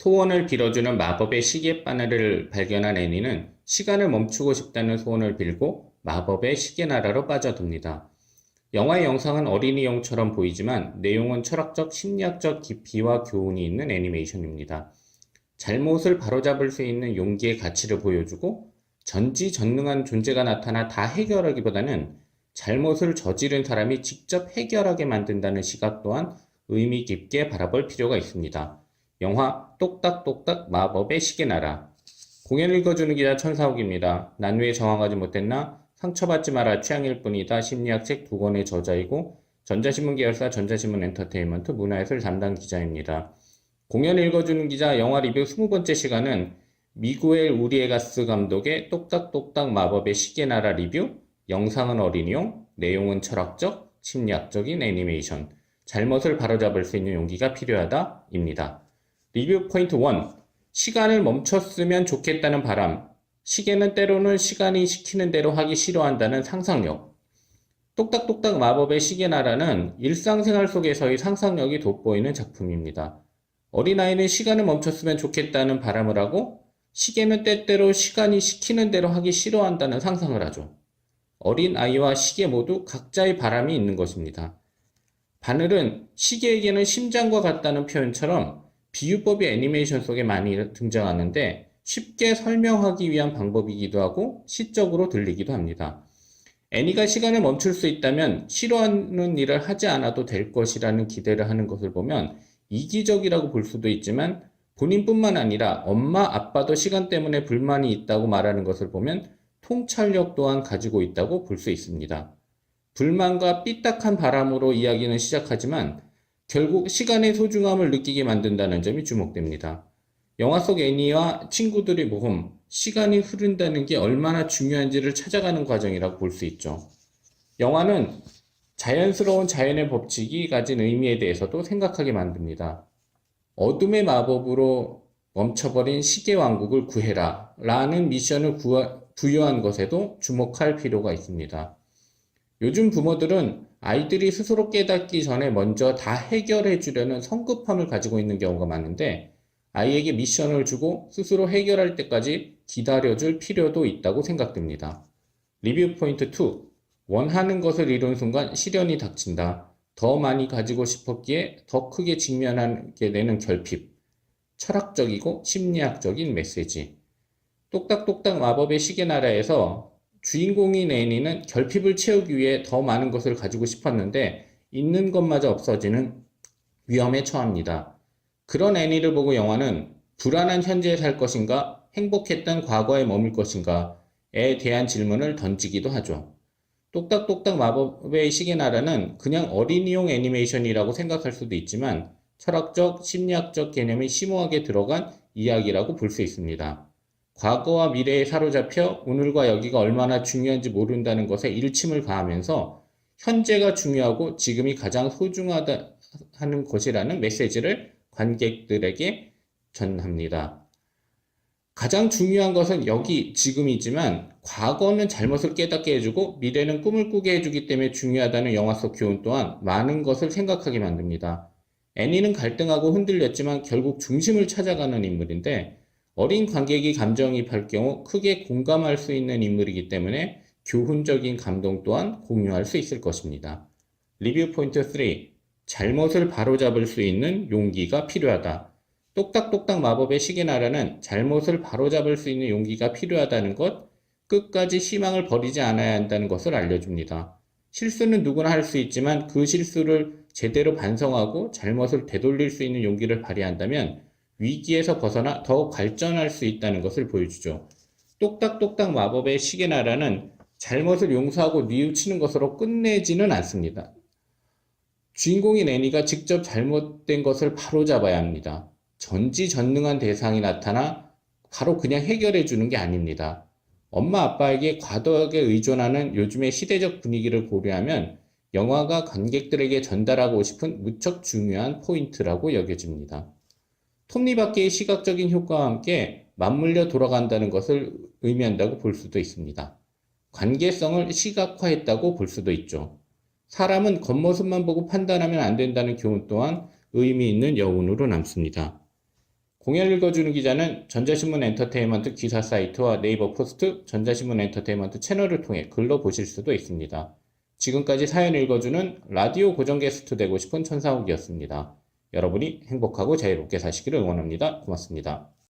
소원을 빌어주는 마법의 시계 바늘을 발견한 애니는 시간을 멈추고 싶다는 소원을 빌고 마법의 시계 나라로 빠져듭니다. 영화의 영상은 어린이용처럼 보이지만 내용은 철학적, 심리학적 깊이와 교훈이 있는 애니메이션입니다. 잘못을 바로잡을 수 있는 용기의 가치를 보여주고 전지전능한 존재가 나타나 다 해결하기보다는 잘못을 저지른 사람이 직접 해결하게 만든다는 시각 또한 의미 깊게 바라볼 필요가 있습니다. 영화 똑딱똑딱 마법의 시계나라 공연 읽어주는 기자 천사옥입니다. 난왜 정황하지 못했나? 상처받지 마라 취향일 뿐이다 심리학 책 두 권의 저자이고 전자신문 계열사 전자신문 엔터테인먼트 문화예술 담당 기자입니다. 공연 읽어주는 기자 영화 리뷰 20번째 시간은 미구엘 우리에가스 감독의 똑딱똑딱 마법의 시계나라 리뷰 영상은 어린이용, 내용은 철학적, 심리학적인 애니메이션 잘못을 바로잡을 수 있는 용기가 필요하다 입니다. 리뷰 포인트 1 시간을 멈췄으면 좋겠다는 바람 시계는 때로는 시간이 시키는 대로 하기 싫어한다는 상상력. 똑딱똑딱 마법의 시계나라는 일상생활 속에서의 상상력이 돋보이는 작품입니다. 어린아이는 시간을 멈췄으면 좋겠다는 바람을 하고 시계는 때때로 시간이 시키는 대로 하기 싫어한다는 상상을 하죠. 어린아이와 시계 모두 각자의 바람이 있는 것입니다. 바늘은 시계에게는 심장과 같다는 표현처럼 비유법이 애니메이션 속에 많이 등장하는데 쉽게 설명하기 위한 방법이기도 하고 시적으로 들리기도 합니다. 애니가 시간을 멈출 수 있다면 싫어하는 일을 하지 않아도 될 것이라는 기대를 하는 것을 보면 이기적이라고 볼 수도 있지만 본인뿐만 아니라 엄마, 아빠도 시간 때문에 불만이 있다고 말하는 것을 보면 통찰력 또한 가지고 있다고 볼 수 있습니다. 불만과 삐딱한 바람으로 이야기는 시작하지만 결국 시간의 소중함을 느끼게 만든다는 점이 주목됩니다. 영화 속 애니와 친구들의 모험, 시간이 흐른다는 게 얼마나 중요한지를 찾아가는 과정이라고 볼 수 있죠. 영화는 자연스러운 자연의 법칙이 가진 의미에 대해서도 생각하게 만듭니다. 어둠의 마법으로 멈춰버린 시계 왕국을 구해라 라는 미션을 부여한 것에도 주목할 필요가 있습니다. 요즘 부모들은 아이들이 스스로 깨닫기 전에 먼저 다 해결해 주려는 성급함을 가지고 있는 경우가 많은데 아이에게 미션을 주고 스스로 해결할 때까지 기다려줄 필요도 있다고 생각됩니다. 리뷰 포인트 2. 원하는 것을 이룬 순간 시련이 닥친다. 더 많이 가지고 싶었기에 더 크게 직면하게 되는 결핍. 철학적이고 심리학적인 메시지. 똑딱똑딱 마법의 시계 나라에서 주인공인 애니는 결핍을 채우기 위해 더 많은 것을 가지고 싶었는데 있는 것마저 없어지는 위험에 처합니다. 그런 애니를 보고 영화는 불안한 현재에 살 것인가, 행복했던 과거에 머물 것인가에 대한 질문을 던지기도 하죠. 똑딱똑딱 마법의 시계 나라는 그냥 어린이용 애니메이션이라고 생각할 수도 있지만 철학적, 심리학적 개념이 심오하게 들어간 이야기라고 볼 수 있습니다. 과거와 미래에 사로잡혀 오늘과 여기가 얼마나 중요한지 모른다는 것에 일침을 가하면서 현재가 중요하고 지금이 가장 소중하다 하는 것이라는 메시지를 관객들에게 전합니다. 가장 중요한 것은 여기 지금이지만 과거는 잘못을 깨닫게 해주고 미래는 꿈을 꾸게 해주기 때문에 중요하다는 영화 속 교훈 또한 많은 것을 생각하게 만듭니다. 애니는 갈등하고 흔들렸지만 결국 중심을 찾아가는 인물인데 어린 관객이 감정이입할 경우 크게 공감할 수 있는 인물이기 때문에 교훈적인 감동 또한 공유할 수 있을 것입니다. 리뷰 포인트 3. 잘못을 바로잡을 수 있는 용기가 필요하다. 똑딱똑딱 마법의 시계 나라는 잘못을 바로잡을 수 있는 용기가 필요하다는 것, 끝까지 희망을 버리지 않아야 한다는 것을 알려줍니다. 실수는 누구나 할 수 있지만 그 실수를 제대로 반성하고 잘못을 되돌릴 수 있는 용기를 발휘한다면 위기에서 벗어나 더 발전할 수 있다는 것을 보여주죠. 똑딱똑딱 마법의 시계 나라는 잘못을 용서하고 뉘우치는 것으로 끝내지는 않습니다. 주인공인 애니가 직접 잘못된 것을 바로잡아야 합니다. 전지전능한 대상이 나타나 바로 그냥 해결해 주는 게 아닙니다. 엄마 아빠에게 과도하게 의존하는 요즘의 시대적 분위기를 고려하면 영화가 관객들에게 전달하고 싶은 무척 중요한 포인트라고 여겨집니다. 톱니바퀴의 시각적인 효과와 함께 맞물려 돌아간다는 것을 의미한다고 볼 수도 있습니다. 관계성을 시각화했다고 볼 수도 있죠. 사람은 겉모습만 보고 판단하면 안 된다는 교훈 또한 의미 있는 여운으로 남습니다. 공연 읽어주는 기자는 전자신문 엔터테인먼트 기사 사이트와 네이버 포스트, 전자신문 엔터테인먼트 채널을 통해 글로 보실 수도 있습니다. 지금까지 사연 읽어주는 라디오 고정 게스트 되고 싶은 천상욱이었습니다. 여러분이 행복하고 자유롭게 사시기를 응원합니다. 고맙습니다.